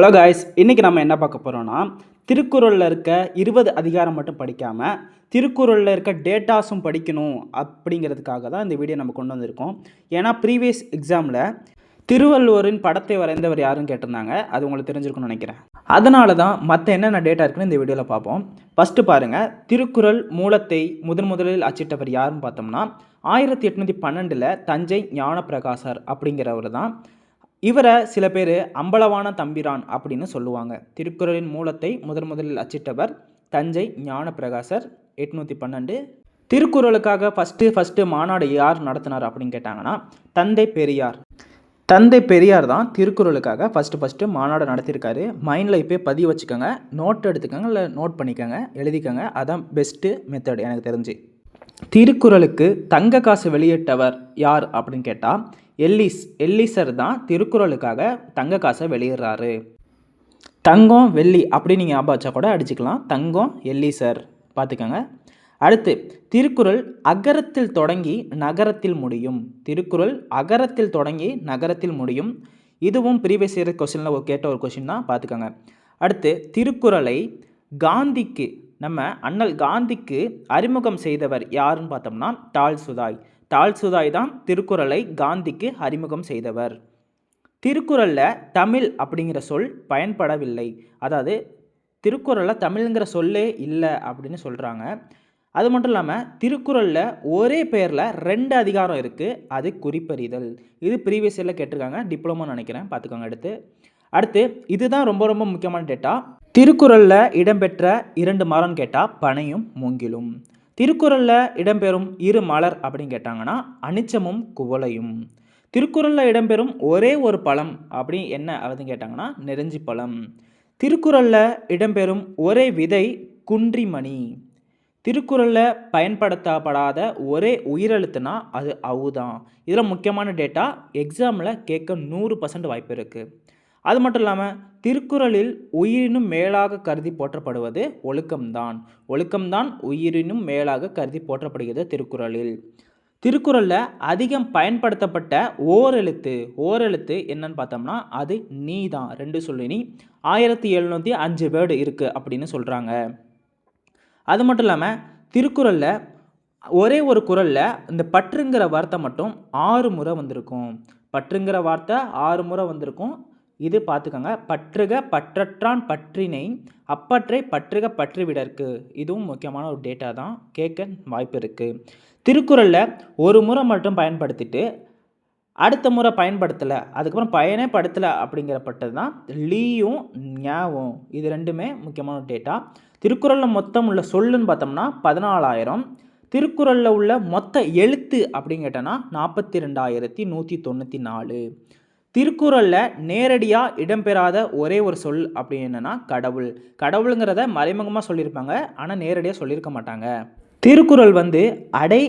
Hello guys இன்றைக்கி நம்ம என்ன பார்க்க போகிறோன்னா திருக்குறளில் இருக்க இருபது அதிகாரம் மட்டும் படிக்காமல் திருக்குறளில் இருக்க டேட்டாஸும் படிக்கணும் அப்படிங்கிறதுக்காக தான் இந்த வீடியோ நம்ம கொண்டு வந்திருக்கோம். ஏன்னா ப்ரீவியஸ் எக்ஸாமில் திருவள்ளுவரின் படத்தை வரைந்தவர் யாருன்னு கேட்டிருந்தாங்க. அது உங்களுக்கு தெரிஞ்சிருக்கும்னு நினைக்கிறேன். அதனால தான் மற்ற என்னென்ன டேட்டா இருக்குன்னு இந்த வீடியோவில் பார்ப்போம். ஃபஸ்ட்டு பாருங்கள் திருக்குறள் மூலத்தை முதன் முதலில் அச்சிட்டவர் யாருன்னு பார்த்தோம்னா ஆயிரத்தி எட்நூற்றி பன்னெண்டில் தஞ்சை ஞானப்பிரகாசர் அப்படிங்கிறவர் தான் இவரை சில பேர் அம்பலவான தம்பிரான் அப்படின்னு சொல்லுவாங்க. திருக்குறளின் மூலத்தை முதன் முதலில் அச்சிட்டவர் தஞ்சை ஞானப்பிரகாசர். எட்நூற்றி பன்னெண்டு. திருக்குறளுக்காக ஃபஸ்ட்டு ஃபஸ்ட்டு மாநாடு யார் நடத்தினார் அப்படின்னு கேட்டாங்கன்னா தந்தை பெரியார். தந்தை பெரியார் தான் திருக்குறளுக்காக ஃபஸ்ட்டு ஃபஸ்ட்டு மாநாடு நடத்தியிருக்காரு. மைண்டில் இப்போ பதிவு வச்சுக்கோங்க. நோட் எடுத்துக்கோங்க இல்லை நோட் பண்ணிக்கோங்க எழுதிக்கோங்க. அதான் பெஸ்ட்டு மெத்தட் எனக்கு தெரிஞ்சு. திருக்குறளுக்கு தங்க காசு வெளியிட்டவர் யார் அப்படின்னு கேட்டால் எல்லிஸ் எல்லிசர் தான் திருக்குறளுக்காக தங்க காசை வெளியிடுறாரு. தங்கம் வெள்ளி அப்படி நீங்கள் ஞாபகம் கூட அடிச்சுக்கலாம். தங்கம் எல்லிசர். பார்த்துக்கோங்க. அடுத்து திருக்குறள் அகரத்தில் தொடங்கி நகரத்தில் முடியும். திருக்குறள் அகரத்தில் தொடங்கி நகரத்தில் முடியும். இதுவும் ப்ரீவியஸ் இயர் கொஸ்டினில் கேட்ட ஒரு கொஸ்டின் தான். பார்த்துக்கோங்க. அடுத்து திருக்குறளை காந்திக்கு நம்ம அண்ணல் காந்திக்கு அறிமுகம் செய்தவர் யாருன்னு பார்த்தோம்னா டால் சுதாய் டால்சுதாய் தான் திருக்குறளை காந்திக்கு அறிமுகம் செய்தவர். திருக்குறளில் தமிழ் அப்படிங்கிற சொல் பயன்படவில்லை. அதாவது திருக்குறளில் தமிழ்ங்கிற சொல்லே இல்லை அப்படின்னு சொல்கிறாங்க அது மட்டும் இல்லாமல் திருக்குறளில் ஒரே பேரில் ரெண்டு அதிகாரம் இருக்குது அது குறிப்பறிதல். இது ப்ரீவியஸ் இயரில் கேட்டிருக்காங்க டிப்ளமோன்னு நினைக்கிறேன் பார்த்துக்கோங்க அடுத்து. அடுத்து இதுதான் ரொம்ப ரொம்ப முக்கியமான டேட்டா திருக்குறளில் இடம்பெற்ற இரண்டு மரம் கேட்டால் பனையும் மூங்கிலும். திருக்குறளில் இடம்பெறும் இரு மலர் அப்படின்னு கேட்டாங்கன்னா அனிச்சமும் குவளையும். திருக்குறளில் இடம்பெறும் ஒரே ஒரு பழம் அப்படி என்ன அப்படின்னு கேட்டாங்கன்னா நெருஞ்சி பழம். திருக்குறளில் இடம்பெறும் ஒரே விதை குன்றிமணி. திருக்குறளில் பயன்படுத்தப்படாத ஒரே உயிரெழுத்துனா அது அவுதான். இதில் முக்கியமான டேட்டா எக்ஸாமில் கேட்க நூறு பர்சன்ட் வாய்ப்பு இருக்குது அது மட்டும் இல்லாமல் திருக்குறளில் உயிரினும் மேலாக கருதி போற்றப்படுவது ஒழுக்கம்தான். ஒழுக்கம்தான் உயிரினும் மேலாக கருதி போற்றப்படுகிறது திருக்குறளில். திருக்குறளில் அதிகம் பயன்படுத்தப்பட்ட ஓரெழுத்து. ஓரெழுத்து என்னன்னு பார்த்தோம்னா அது நீ தான் ரெண்டு சொல்லி நீ. ஆயிரத்தி எழுநூற்றி அஞ்சு வேர்டு இருக்குது அப்படின்னு சொல்கிறாங்க அது மட்டும் இல்லாமல் திருக்குறளில் ஒரே ஒரு குறளில் இந்த பற்றுங்கிற வார்த்தை மட்டும் ஆறு முறை வந்திருக்கும். பற்றுங்கிற வார்த்தை ஆறு முறை வந்திருக்கும். இது பார்த்துக்கோங்க. பற்றுக பற்றற்றான் பற்றினை அப்பற்றை பற்றுக பற்றுவிடற்கு. இதுவும் முக்கியமான ஒரு டேட்டா தான். கேட்க வாய்ப்பு இருக்குது திருக்குறளில் ஒரு முறை மட்டும் பயன்படுத்திட்டு அடுத்த முறை பயன்படுத்தலை அதுக்கப்புறம் பயனே படுத்தலை அப்படிங்கிறப்பட்டது தான் லீயும் ஞாவும். இது ரெண்டுமே முக்கியமான டேட்டா திருக்குறளில் மொத்தம் உள்ள சொல்லுன்னு பார்த்தோம்னா பதினாலாயிரம். திருக்குறளில் உள்ள மொத்த எழுத்து அப்படின்னு கேட்டோன்னா நாற்பத்தி ரெண்டாயிரத்தி நூற்றி தொண்ணூற்றி நாலு. திருக்குறளில் நேரடியாக இடம்பெறாத ஒரே ஒரு சொல் அப்படி என்னென்னா கடவுள். கடவுளுங்கிறத மறைமுகமாக சொல்லியிருப்பாங்க. ஆனால் நேரடியாக சொல்லியிருக்க மாட்டாங்க. திருக்குறள் வந்து அடை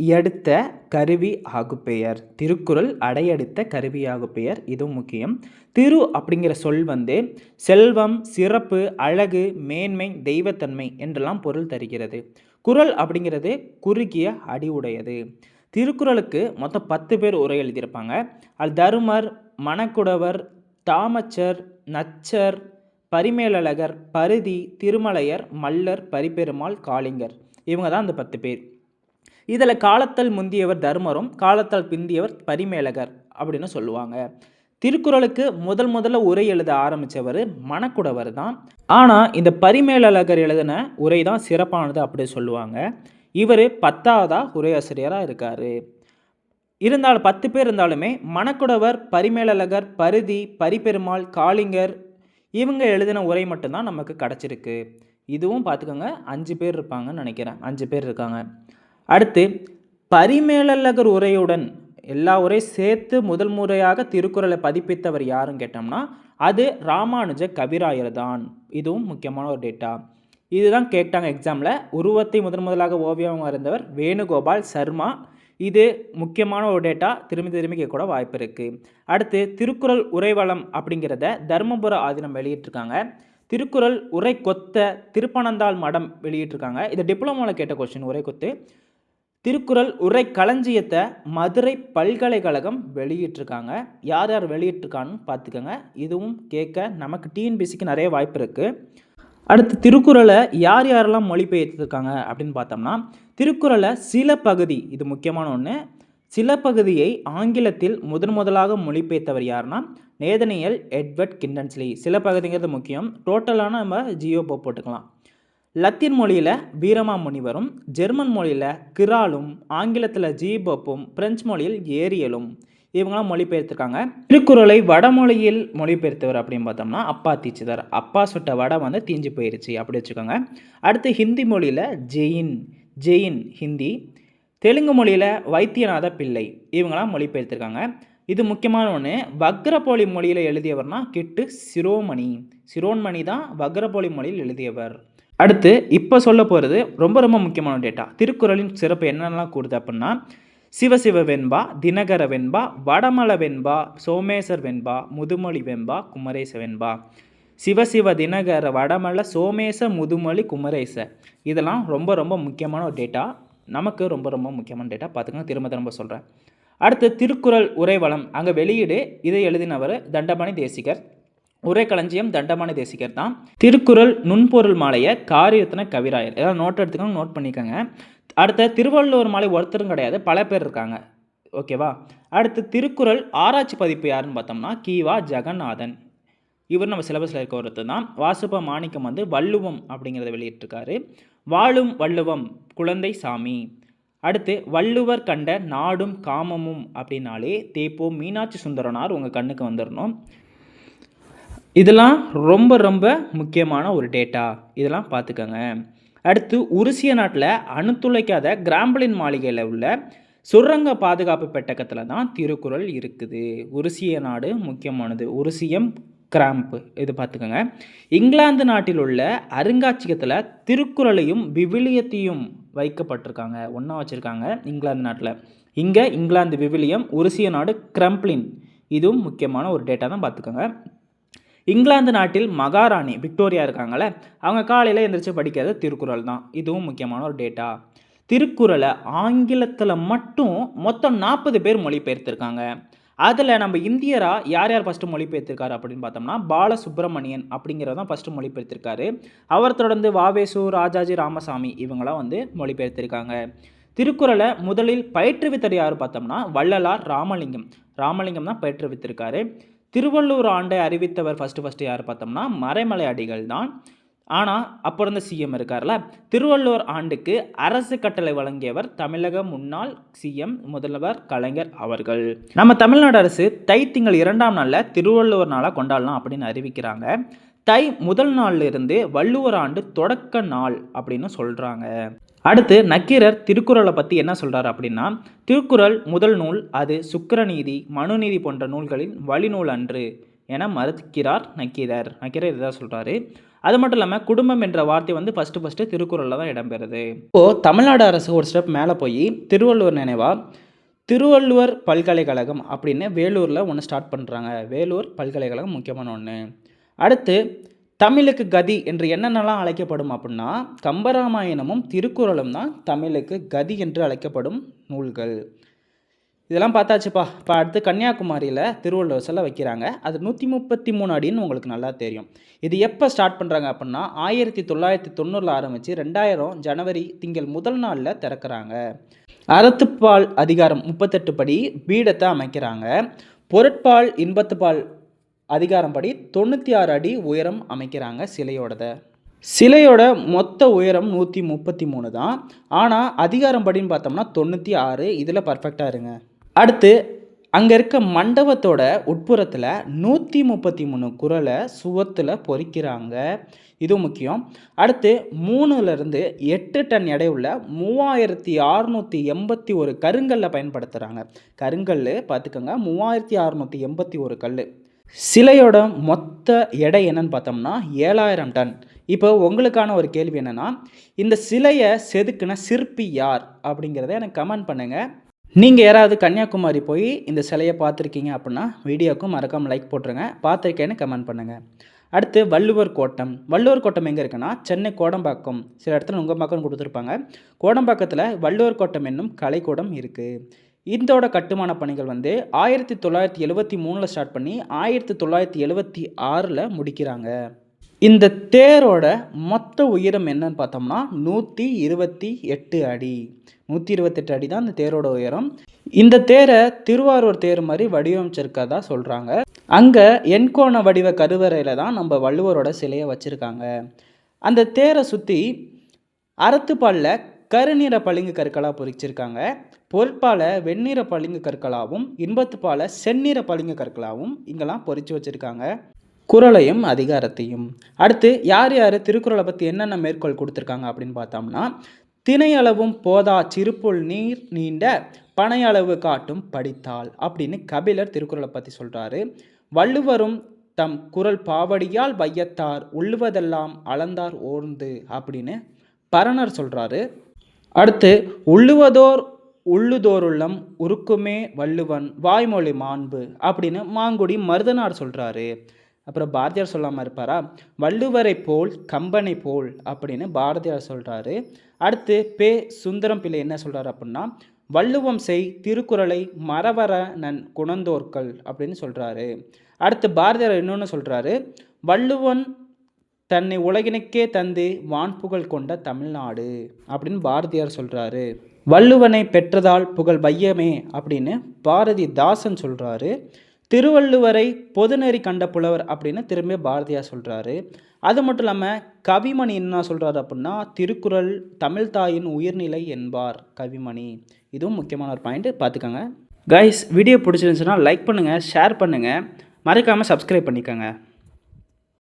எடுத்த கருவி ஆகுப்பெயர். திருக்குறள் அடையடுத்த கருவி ஆகுப்பெயர். இதுவும் முக்கியம். திரு அப்படிங்கிற சொல் வந்து செல்வம் சிறப்பு அழகு மேன்மை தெய்வத்தன்மை என்றெல்லாம் பொருள் தருகிறது. குறள் அப்படிங்கிறது குறுகிய அடி உடையது திருக்குறளுக்கு மொத்தம் பத்து பேர் உரை எழுதியிருப்பாங்க. அது தருமர் மணக்குடவர் தாமச்சர் நச்சர் பரிமேலழகர் பருதி திருமலையர் மல்லர் பரிபெருமாள் காளிங்கர். இவங்க தான் அந்த பத்து பேர். இதில் காலத்தல் முந்தியவர் தர்மரும் காலத்தால் பிந்தியவர் பரிமேலகர் அப்படின்னு சொல்லுவாங்க. திருக்குறளுக்கு முதல் முதல்ல உரை எழுத ஆரம்பித்தவர் மணக்குடவர் தான். ஆனால் இந்த பரிமேலழகர் எழுதின உரை தான் சிறப்பானது அப்படி சொல்லுவாங்க. இவர் பத்தாவதா உரையாசிரியராக இருக்கார். இருந்தாலும் பத்து பேர் இருந்தாலுமே மணக்குடவர் பரிமேலழகர் பருதி பரிபெருமாள் காளிங்கர் இவங்க எழுதின உரை மட்டும்தான் நமக்கு கிடச்சிருக்கு. இதுவும் பார்த்துக்கோங்க அஞ்சு பேர் இருப்பாங்கன்னு நினைக்கிறேன். அஞ்சு பேர் இருக்காங்க. அடுத்து பரிமேலழகர் உரையுடன் எல்லா உரையும் சேர்த்து முதல் முறையாக திருக்குறளை பதிப்பித்தவர் யாருன்னு கேட்டோம்னா அது ராமானுஜ கவிராயர் தான் இதுவும் முக்கியமான ஒரு டேட்டா. இதுதான் கேட்டாங்க எக்ஸாமில் உருவத்தை முதன் முதலாக ஓவியம் வரைந்தவர் வேணுகோபால் சர்மா. இது முக்கியமான ஒரு டேட்டா திரும்பி திரும்பி கேட்கக்கூட வாய்ப்பு இருக்குது அடுத்து திருக்குறள் உரைவளம் அப்படிங்கிறத தருமபுர ஆதீனம் வெளியிட்டிருக்காங்க. திருக்குறள் உரை கொத்த திருப்பனந்தாள் மடம் வெளியிட்டிருக்காங்க. இது டிப்ளமோவில் கேட்ட கொஸ்டின் உரை கொத்து. திருக்குறள் உரை களஞ்சியத்தை மதுரை பல்கலைக்கழகம் வெளியிட்டிருக்காங்க. யார் யார் வெளியிட்டிருக்கான்னு பார்த்துக்கோங்க. இதுவும் கேட்க நமக்கு டிஎன்பிசிக்கு நிறைய வாய்ப்பு இருக்குது அடுத்து திருக்குறளை யார் யாரெல்லாம் மொழிபெயர்த்துருக்காங்க அப்படின்னு பார்த்தோம்னா திருக்குறளை சில பகுதி இது முக்கியமான ஒன்று சில பகுதியை ஆங்கிலத்தில் முதன் முதலாக மொழிபெயர்த்தவர் யாருன்னா நேதனியல் எட்வர்ட் கிண்டன்ஸ்லி. சில பகுதிங்கிறது முக்கியம். டோட்டலான நம்ம ஜியோ போ போட்டுக்கலாம். லத்தீன் மொழியில் வீரமா முனிவரும் ஜெர்மன் மொழியில் கிராலும் ஆங்கிலத்தில் ஜீபப்பும் பிரெஞ்சு மொழியில் ஏரியலும். இவங்களாம் மொழிபெயர்த்திருக்காங்க. திருக்குறளை வடமொழியில் மொழிபெயர்த்தவர் அப்படின்னு பார்த்தோம்னா அப்பா தீச்சிதர். அப்பா சுட்ட வடை வந்து தீஞ்சு போயிருச்சு அப்படி வச்சுக்கோங்க. அடுத்து ஹிந்தி மொழியில் ஜெயின் ஜெயின் ஹிந்தி. தெலுங்கு மொழியில் வைத்தியநாத பிள்ளை இவங்களாம் மொழிபெயர்த்திருக்காங்க. இது முக்கியமான ஒன்று வக்ரபோலி மொழியில் எழுதியவர்னா கிட்டு சிரோமணி. சிரோன்மணி தான் வக்ரபோலி மொழியில் எழுதியவர். அடுத்து இப்போ சொல்ல போகிறது ரொம்ப ரொம்ப முக்கியமான டேட்டா. திருக்குறளின் சிறப்பு என்னென்னலாம் கூடுது அப்படின்னா சிவசிவ வெண்பா தினகர வெண்பா வடமல வெண்பா சோமேசர் வெண்பா முதுமொழி வெண்பா குமரேச வெண்பா சிவசிவ தினகர வடமல சோமேச முதுமொழி குமரேச. இதெல்லாம் ரொம்ப ரொம்ப முக்கியமான ஒரு டேட்டா நமக்கு ரொம்ப ரொம்ப முக்கியமான டேட்டா பார்த்துக்கோங்க திரும்ப திரும்ப சொல்கிறேன் அடுத்து திருக்குறள் உரைவளம். அங்கே வெளியீடு இதை எழுதினவர் தண்டபாணி தேசிகர். உரைக்களஞ்சியம் தண்டபாணி தேசிகர் தான். திருக்குறள் நுண்பொருள் மாலையை காரியத்தின கவிராயர். ஏதாவது நோட் எடுத்துக்கோங்க நோட் பண்ணிக்கோங்க. அடுத்த திருவள்ளுவர் மாலை ஒருத்தரும் கிடையாது பல பேர் இருக்காங்க. ஓகேவா அடுத்து திருக்குறள் ஆராய்ச்சி பதிப்பு யாருன்னு பார்த்தோம்னா கீவா ஜெகநாதன். இவர் நம்ம சிலபஸில் இருக்க ஒருத்தர் தான். வாசுப மாணிக்கம் வந்து வள்ளுவம் அப்படிங்கிறத வெளியிட்டிருக்காரு. வாழும் வள்ளுவம் குழந்தை சாமி. அடுத்து வள்ளுவர் கண்ட நாடும் காமமும் அப்படின்னாலே தேப்போ மீனாட்சி சுந்தரனார் உங்கள் கண்ணுக்கு வந்துடணும் இதெல்லாம் ரொம்ப ரொம்ப முக்கியமான ஒரு டேட்டா இதெல்லாம் பார்த்துக்கோங்க. அடுத்து உருசிய நாட்டில் அணுத்துளைக்காத கிராம்பலின் மாளிகையில் உள்ள சுரங்க பாதுகாப்பு பெட்டகத்தில் தான் திருக்குறள் இருக்குது. உருசிய நாடு முக்கியமானது. உருசியம் கிராம்ப். இது பார்த்துக்கோங்க இங்கிலாந்து நாட்டில் உள்ள அருங்காட்சியகத்தில் திருக்குறளையும் விவிலியத்தையும் வைக்கப்பட்டிருக்காங்க. ஒன்றா வச்சுருக்காங்க இங்கிலாந்து நாட்டில். இங்கே இங்கிலாந்து விவிலியம் உருசிய நாடு கிரம்ப்ளின் இதுவும் முக்கியமான ஒரு டேட்டா தான் பார்த்துக்கோங்க இங்கிலாந்து நாட்டில் மகாராணி விக்டோரியா இருக்காங்கள அவங்க காலையில் எந்திரிச்சு படிக்கிறது திருக்குறள் தான். இதுவும் முக்கியமான ஒரு டேட்டா திருக்குறளை ஆங்கிலத்தில் மட்டும் மொத்தம் நாற்பது பேர் மொழிபெயர்த்திருக்காங்க. அதில் நம்ம இந்தியரா யார் யார் ஃபஸ்ட்டு மொழிபெயர்த்திருக்காரு அப்படின்னு பார்த்தோம்னா பாலசுப்ரமணியன் அப்படிங்கிறதான் தான் ஃபஸ்ட்டு மொழிபெயர்த்திருக்காரு. அவர் தொடர்ந்து வாவேசு ராஜாஜி ராமசாமி இவங்களாம் வந்து மொழிபெயர்த்திருக்காங்க. திருக்குறளை முதலில் பயிற்றுவித்தர் யார் பார்த்தோம்னா வள்ளலார் ராமலிங்கம். ராமலிங்கம் தான் பயிற்றுவித்திருக்காரு. திருவள்ளூர் ஆண்டை அறிவித்தவர் ஃபஸ்ட்டு ஃபஸ்ட்டு யார் பார்த்தோம்னா மறைமலை அடிகள் தான். ஆனால் அப்போ இருந்த சிஎம் இருக்கார்ல. திருவள்ளுவர் ஆண்டுக்கு அரசு கட்டளை வழங்கியவர் தமிழக முன்னாள் சிஎம் முதல்வர் கலைஞர் அவர்கள். நம்ம தமிழ்நாடு அரசு தை திங்கள் இரண்டாம் நாளில் திருவள்ளுவர் நாளாக கொண்டாடலாம் அப்படின்னு அறிவிக்கிறாங்க. தை முதல் நாள்ல இருந்து வள்ளுவர் ஆண்டு தொடக்க நாள் அப்படின்னு சொல்கிறாங்க அடுத்து நக்கீரர் திருக்குறளை பற்றி என்ன சொல்கிறார் அப்படின்னா திருக்குறள் முதல் நூல் அது சுக்கிரநீதி மனுநீதி போன்ற நூல்களின் வழிநூல் அன்று என மறுக்கிறார் நக்கீரர். நக்கீரர் இதான் சொல்கிறாரு அது மட்டும் இல்லாமல் குடும்பம் என்ற வார்த்தை வந்து ஃபஸ்ட்டு ஃபஸ்ட்டு திருக்குறளில் தான் இடம்பெறுது. இப்போது தமிழ்நாடு அரசு ஒரு ஸ்டெப் மேலே போய் திருவள்ளுவர் நினைவா திருவள்ளுவர் பல்கலைக்கழகம் அப்படின்னு வேலூரில் ஒன்று ஸ்டார்ட் பண்ணுறாங்க வேலூர் பல்கலைக்கழகம் முக்கியமான ஒன்று அடுத்து தமிழுக்கு கதி என்று என்னென்னலாம் அழைக்கப்படும் அப்படின்னா கம்பராமாயணமும் திருக்குறளும் தான் தமிழுக்கு கதி என்று அழைக்கப்படும் நூல்கள். இதெல்லாம் பார்த்தாச்சுப்பா. இப்போ அடுத்து கன்னியாகுமரியில் திருவள்ளுவர் சிலை வைக்கிறாங்க. அது நூற்றி முப்பத்தி மூணு அடின்னு உங்களுக்கு நல்லா தெரியும். இது எப்போ ஸ்டார்ட் பண்ணுறாங்க அப்படின்னா ஆயிரத்தி தொள்ளாயிரத்தி தொண்ணூறில் ஆரம்பித்து ரெண்டாயிரம் ஜனவரி திங்கள் முதல் நாளில் திறக்கிறாங்க. அறத்துப்பால் அதிகாரம் முப்பத்தெட்டு படி பீடத்தை அமைக்கிறாங்க. பொருட்பால் இன்பத்துப்பால் அதிகாரம்படி தொண்ணூற்றி ஆறு அடி உயரம் அமைக்கிறாங்க சிலையோடத. சிலையோட மொத்த உயரம் நூற்றி முப்பத்தி மூணு தான். ஆனால் அதிகாரம்படின்னு பார்த்தோம்னா தொண்ணூற்றி ஆறு இதில் பர்ஃபெக்டாக இருங்க. அடுத்து அங்கே இருக்க மண்டபத்தோட உட்புறத்தில் நூற்றி முப்பத்தி மூணு குரலை சுவத்தில் பொறிக்கிறாங்க. இது முக்கியம். அடுத்து மூணுலேருந்து எட்டு டன் எடையுள்ள மூவாயிரத்தி அறுநூற்றி எண்பத்தி ஒரு கருங்கல்லை பயன்படுத்துகிறாங்க கருங்கல் பார்த்துக்கோங்க மூவாயிரத்தி அறுநூற்றி எண்பத்தி ஒரு கல் சிலையோட மொத்த எடை என்னன்னு பார்த்தோம்னா ஏழாயிரம் டன். இப்போ உங்களுக்கான ஒரு கேள்வி என்னென்னா இந்த சிலையை செதுக்கின சிற்பி யார் அப்படிங்கிறத எனக்கு கமெண்ட் பண்ணுங்கள் நீங்கள் யாராவது கன்னியாகுமரி போய் இந்த சிலையை பார்த்துருக்கீங்க அப்படின்னா வீடியோக்கும் மறக்காமல் லைக் போட்டுருங்க. பார்த்துருக்கேன்னு கமெண்ட் பண்ணுங்கள் அடுத்து வள்ளுவர் கோட்டம். வள்ளுவர் கோட்டம் எங்கே இருக்குன்னா சென்னை கோடம்பாக்கம். சில இடத்துல நுங்கம்பாக்கம் கொடுத்துருப்பாங்க. கோடம்பாக்கத்தில் வள்ளுவர் கோட்டம் என்னும் கலைக்கூடம் இருக்குது இதோட கட்டுமான பணிகள் வந்து ஆயிரத்தி தொள்ளாயிரத்தி எழுவத்தி மூணில் ஸ்டார்ட் பண்ணி ஆயிரத்தி தொள்ளாயிரத்தி எழுவத்தி ஆறில் முடிக்கிறாங்க. இந்த தேரோட மொத்த உயரம் என்னன்னு பார்த்தோம்னா நூற்றி இருபத்தி எட்டு அடி. நூற்றி இருபத்தெட்டு அடி தான் இந்த தேரோட உயரம். இந்த தேரை திருவாரூர் தேர் மாதிரி வடிவமைச்சிருக்கதா சொல்கிறாங்க அங்கே எண்கோண வடிவ கருவறையில் தான் நம்ம வள்ளுவரோட சிலையை வச்சுருக்காங்க. அந்த தேரை சுற்றி அறத்துப்பாலில் கருநிற பளிங்கு கற்களாக பொறிச்சிருக்காங்க. பொருட்பால வெண்ணிற பளிங்கு கற்களாகவும் இன்பத்துப்பால செந்நிற பளிங்கு கற்களாகவும் இங்கெல்லாம் பொறிச்சு வச்சுருக்காங்க. குறளையும் அதிகாரத்தையும். அடுத்து யார் யார் திருக்குறளை பற்றி என்னென்ன மேற்கோள் கொடுத்துருக்காங்க அப்படின்னு பார்த்தோம்னா திணையளவும் போதா சிறுப்புள் நீர் நீண்ட பனையளவு காட்டும் படித்தாள் அப்படின்னு கபிலர் திருக்குறளை பற்றி சொல்கிறாரு வள்ளுவரும் தம் குரல் பாவடியால் வையத்தார் உள்ளுவதெல்லாம் அளந்தார் ஓர்ந்து அப்படின்னு பரணர் சொல்கிறாரு அடுத்து உள்ளுவதோர் உள்ளுதோருள்ளம் உருக்குமே வள்ளுவன் வாய்மொழி மாண்பு அப்படின்னு மாங்குடி மருதனார் சொல்கிறாரு அப்புறம் பாரதியார் சொல்லாமல் இருப்பாரா? வள்ளுவரை போல் கம்பனை போல் அப்படின்னு பாரதியார் சொல்கிறாரு அடுத்து பே சுந்தரம் பிள்ளை என்ன சொல்கிறாரு அப்படின்னா வள்ளுவம் செய் திருக்குறளை மரவர நன் குணந்தோர்கள் அப்படின்னு சொல்கிறாரு அடுத்து பாரதியார் இன்னொன்று சொல்கிறாரு வள்ளுவன் தன்னை உலகினுக்கே தந்து வான்புகழ் கொண்ட தமிழ்நாடு அப்படின்னு பாரதியார் சொல்கிறாரு வள்ளுவனை பெற்றதால் புகழ் பையமே அப்படின்னு பாரதிதாசன் சொல்கிறாரு திருவள்ளுவரை பொதுநெறி கண்ட புலவர் அப்படின்னு திரும்பி பாரதியார் சொல்கிறாரு அது மட்டும் இல்லாமல் கவிமணி என்ன சொல்கிறாரு அப்படின்னா திருக்குறள் தமிழ் தாயின் உயிர்நிலை என்பார் கவிமணி. இதுவும் முக்கியமான ஒரு பாயிண்ட்டு பார்த்துக்கோங்க கைஸ் வீடியோ பிடிச்சிருந்துச்சுன்னா லைக் பண்ணுங்கள் ஷேர் பண்ணுங்கள் மறக்காமல் சப்ஸ்கிரைப் பண்ணிக்கோங்க.